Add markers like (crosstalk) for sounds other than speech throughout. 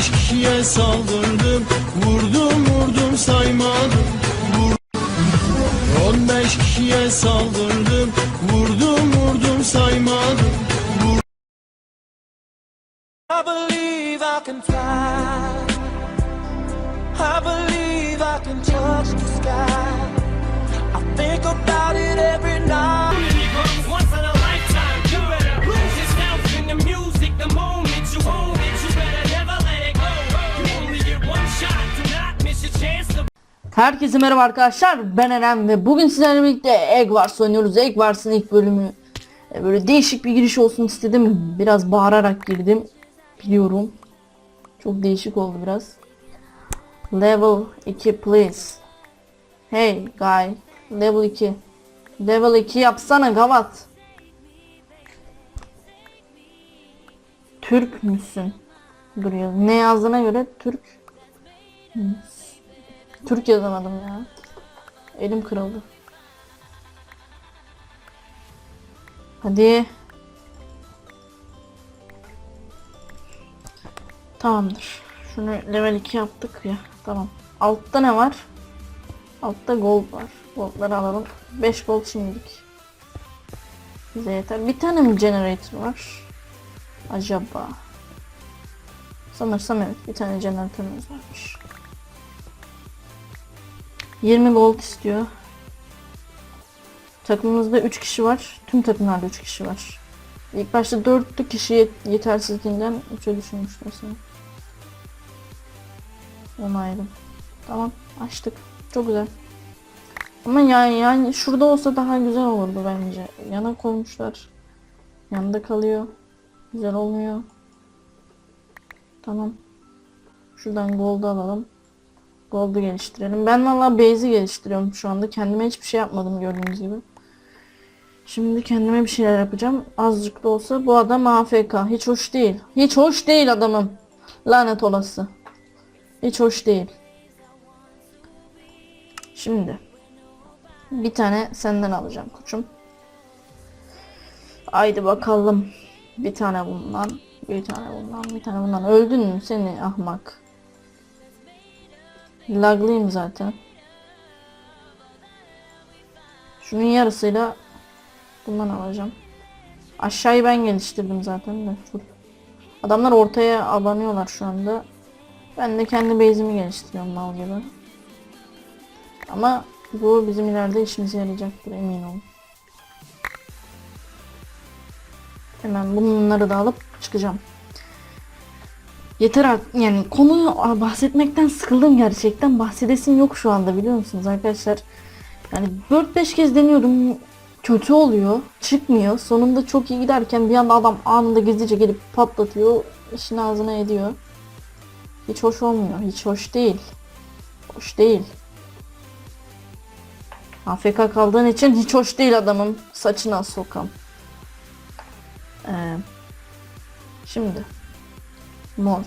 15 kişiye saldırdım. Vurdum vurdum saymadım. Vur 15 kişiye saldırdım. Vurdum vurdum saymadım. Vur I believe I can fly. I believe I can touch the sky. Herkese merhaba arkadaşlar ben Eren ve bugün sizlerle birlikte Egg Wars oynuyoruz. Egg Wars'ın ilk bölümü e, böyle değişik bir giriş olsun istedim. Biraz bağırarak girdim. Biliyorum. Çok değişik oldu biraz. Level 2 please. Hey guy. Level 2. Level 2 yapsana gavat. Türk müsün? Duruyor. Ne yazdığına göre Türk. Türk yazamadım ya. Elim kırıldı. Hadi. Tamamdır. Şunu level 2 yaptık ya. Tamam. Altta ne var? Altta gold var. Goldları alalım. 5 gold şimdilik. Bize yeter. Bir tane mi generator var? Acaba? Sanırsam evet. Bir tane jeneratörümüz varmış. 20 gold istiyor. Takımımızda 3 kişi var. Tüm takımlarda 3 kişi var. İlk başta 4 kişi yet- yetersizliğinden 3'e düşürmüşler seni. Onayladım. Tamam açtık. Çok güzel. Ama yani, yani şurada olsa daha güzel olurdu bence. Yana koymuşlar. Yanında kalıyor. Güzel olmuyor. Tamam. Şuradan gold'u alalım. Gold'u geliştirelim. Ben valla base'i geliştiriyorum şu anda. Kendime hiçbir şey yapmadım gördüğünüz gibi. Şimdi kendime bir şeyler yapacağım. Azıcık da olsa bu adam AFK. Hiç hoş değil. Hiç hoş değil adamım. Lanet olası. Hiç hoş değil. Şimdi. Bir tane senden alacağım koçum. Haydi bakalım. Bir tane bundan. Bir tane bundan. Bir tane bundan. Öldün mü seni ahmak? Laglıyım zaten. Şunun yarısıyla bundan alacağım. Aşağıyı ben geliştirdim zaten de. Adamlar ortaya abanıyorlar şu anda. Ben de kendi base'imi geliştiriyorum mal gibi. Ama bu bizim ileride işimize yarayacaktır emin olun. Hemen bunları da alıp çıkacağım. Yeter artık yani konuyu bahsetmekten sıkıldım gerçekten. Bahsedesim yok şu anda biliyor musunuz arkadaşlar? Yani 4-5 kez deniyorum. Kötü oluyor. Çıkmıyor. Sonunda çok iyi giderken bir anda adam anında gizlice gelip patlatıyor. işin ağzına ediyor. Hiç hoş olmuyor. Hiç hoş değil. Hoş değil. AFK kaldığın için hiç hoş değil adamın. Saçına sokam. Ee, şimdi mor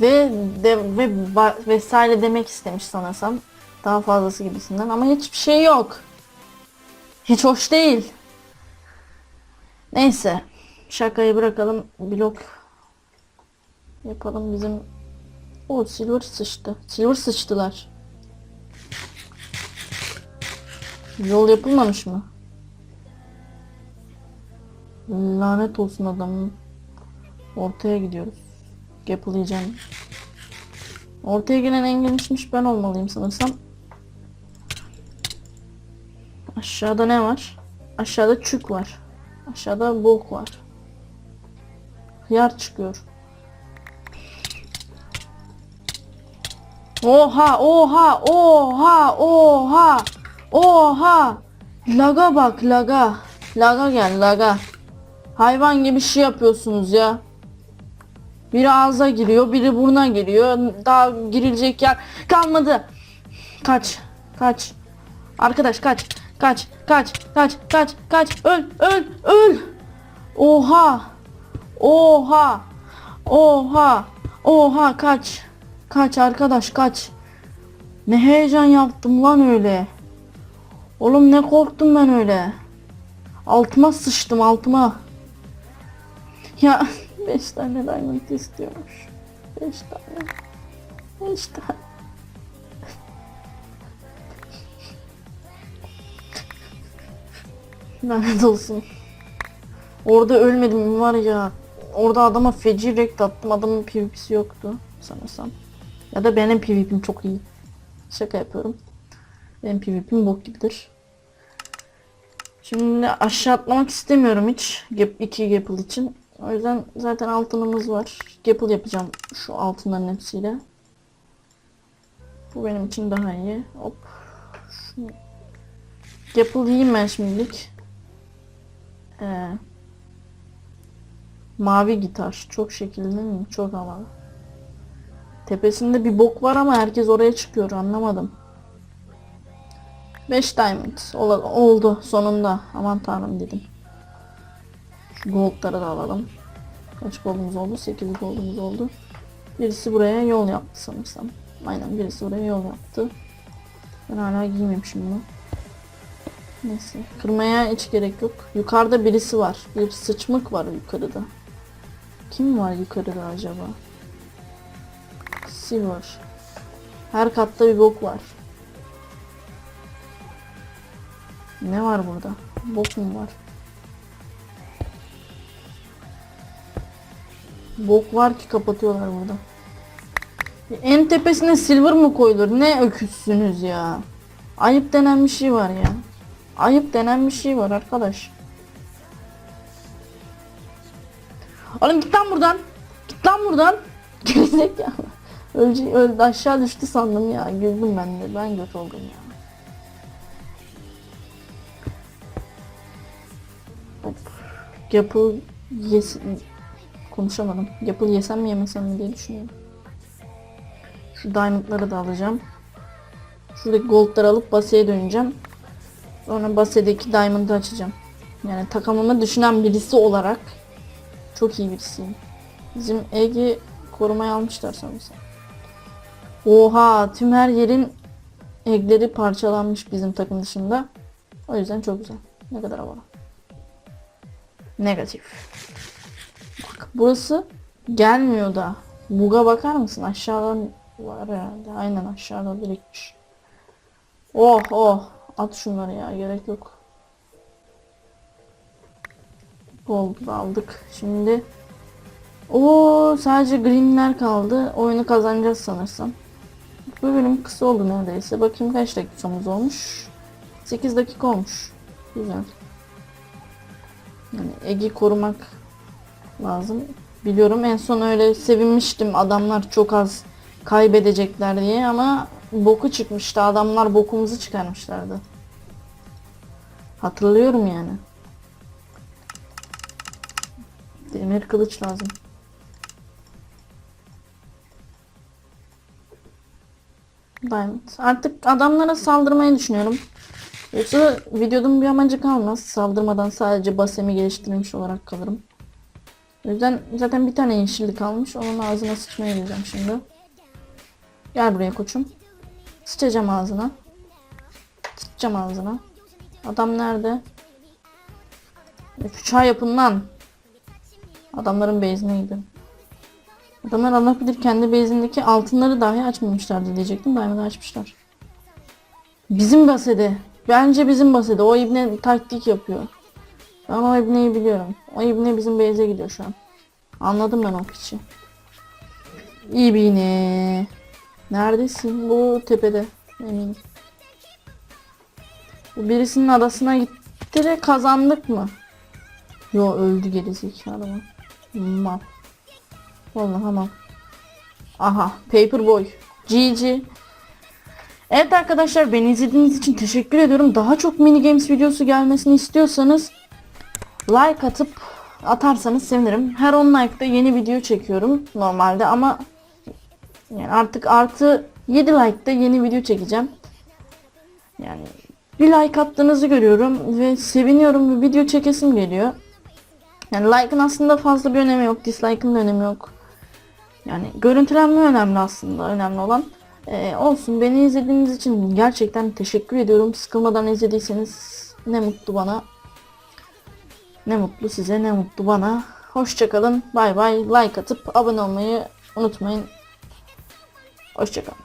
ve de ve vesaire demek istemiş sanırsam daha fazlası gibisinden ama hiçbir şey yok. Hiç hoş değil. Neyse şakayı bırakalım blok yapalım bizim o silver sıçtı. Silver sıçtılar. Yol yapılmamış mı? Lanet olsun adamın. Ortaya gidiyoruz. Yapılayacağım. Ortaya gelen en gelişmiş ben olmalıyım sanırsam. Aşağıda ne var? Aşağıda çük var. Aşağıda bok var. Hıyar çıkıyor. Oha oha oha oha oha laga bak laga laga gel laga hayvan gibi şey yapıyorsunuz ya biri ağza giriyor biri buruna giriyor. Daha girilecek yer kalmadı. Kaç kaç. Arkadaş kaç kaç kaç kaç kaç kaç. Öl öl öl. Oha oha oha oha. Kaç kaç arkadaş kaç. Ne heyecan yaptım lan öyle. Oğlum ne korktum ben öyle. Altıma sıçtım altıma. Ya 5 tane diamond istiyormuş Beş tane. Beş tane. Lanet olsun. Orada ölmedim var ya. Orada adama feci rekt attım. Adamın PvP'si yoktu sanırsam. Ya da benim PvP'm çok iyi. Şaka yapıyorum. Benim PvP'm bok gibidir. Şimdi aşağı atlamak istemiyorum hiç. Gap, iki Gapple için. O yüzden zaten altınımız var. Gapple yapacağım şu altınların hepsiyle. Bu benim için daha iyi. Hop. Şunu... Gapple yiyeyim ben şimdilik. Ee, mavi gitar. Çok şekilli mi? Çok havalı. Tepesinde bir bok var ama herkes oraya çıkıyor. Anlamadım. 5 diamond Ola- oldu sonunda. Aman tanrım dedim. Şu goldları da alalım. Kaç goldumuz oldu? 8 goldumuz oldu. Birisi buraya yol yaptı sanırsam. Aynen birisi buraya yol yaptı. Ben hala giymemişim bunu. Neyse. Kırmaya hiç gerek yok. Yukarıda birisi var. Bir sıçmık var yukarıda. Kim var yukarıda acaba? Silver. Her katta bir bok var. Ne var burada? Bok mu var? Bok var ki kapatıyorlar burada. En tepesine silver mı koyulur? Ne öküzsünüz ya. Ayıp denen bir şey var ya. Ayıp denen bir şey var arkadaş. Oğlum git lan buradan. Git lan buradan. (laughs) Gerizekalı. Öldü, öldü aşağı düştü sandım ya. Güldüm ben de. Ben göt oldum ya. Hop. Yapıl yes konuşamadım. Yapıl yesem mi yemesem mi diye düşünüyorum. Şu diamondları da alacağım. Şuradaki goldları alıp baseye döneceğim. Sonra basedeki diamond'ı açacağım. Yani takımımı düşünen birisi olarak çok iyi birisiyim. Bizim Ege korumaya almışlar sanırsam. Oha tüm her yerin egleri parçalanmış bizim takım dışında. O yüzden çok güzel. Ne kadar havalı. Negatif. Burası gelmiyor da. Buga bakar mısın? Aşağıdan var herhalde. Aynen aşağıda birikmiş. Oh oh. At şunları ya gerek yok. Gold aldık. Şimdi o sadece greenler kaldı. Oyunu kazanacağız sanırsam. Bu bölüm kısa oldu neredeyse. Bakayım kaç dakikamız olmuş. 8 dakika olmuş. Güzel. Yani Egi korumak lazım. Biliyorum en son öyle sevinmiştim adamlar çok az kaybedecekler diye ama boku çıkmıştı. Adamlar bokumuzu çıkarmışlardı. Hatırlıyorum yani. Demir kılıç lazım. Diamond. Artık adamlara saldırmayı düşünüyorum. Yoksa videonun bir amacı kalmaz. Saldırmadan sadece basemi geliştirmiş olarak kalırım. O yüzden zaten bir tane yeşillik kalmış. Onun ağzına sıçmaya gideceğim şimdi. Gel buraya koçum. Sıçacağım ağzına. Sıçacağım ağzına. Adam nerede? Çay yapın lan. Adamların base'ine. Adamlar Allah bilir kendi base'indeki altınları dahi açmamışlardı diyecektim. Daima da açmışlar. Bizim basede. Bence bizim basede. O ibne taktik yapıyor. Ben o ibneyi biliyorum. O ibne bizim base'e gidiyor şu an. Anladım ben o piçi. İbine. Neredesin? Bu tepede. Eminim. Bu birisinin adasına gitti de kazandık mı? Yo öldü gerizekalı mı? Mal. Vallahi mal. Aha Paperboy. GG. Evet arkadaşlar beni izlediğiniz için teşekkür ediyorum. Daha çok mini games videosu gelmesini istiyorsanız like atıp atarsanız sevinirim. Her 10 like'da yeni video çekiyorum normalde ama yani artık artı 7 like'da yeni video çekeceğim. Yani bir like attığınızı görüyorum ve seviniyorum ve video çekesim geliyor. Yani like'ın aslında fazla bir önemi yok, dislike'ın da önemi yok. Yani görüntülenme önemli aslında, önemli olan. Ee, olsun beni izlediğiniz için gerçekten teşekkür ediyorum. Sıkılmadan izlediyseniz ne mutlu bana. Ne mutlu size, ne mutlu bana. Hoşçakalın. Bay bay. Like atıp abone olmayı unutmayın. Hoşçakalın.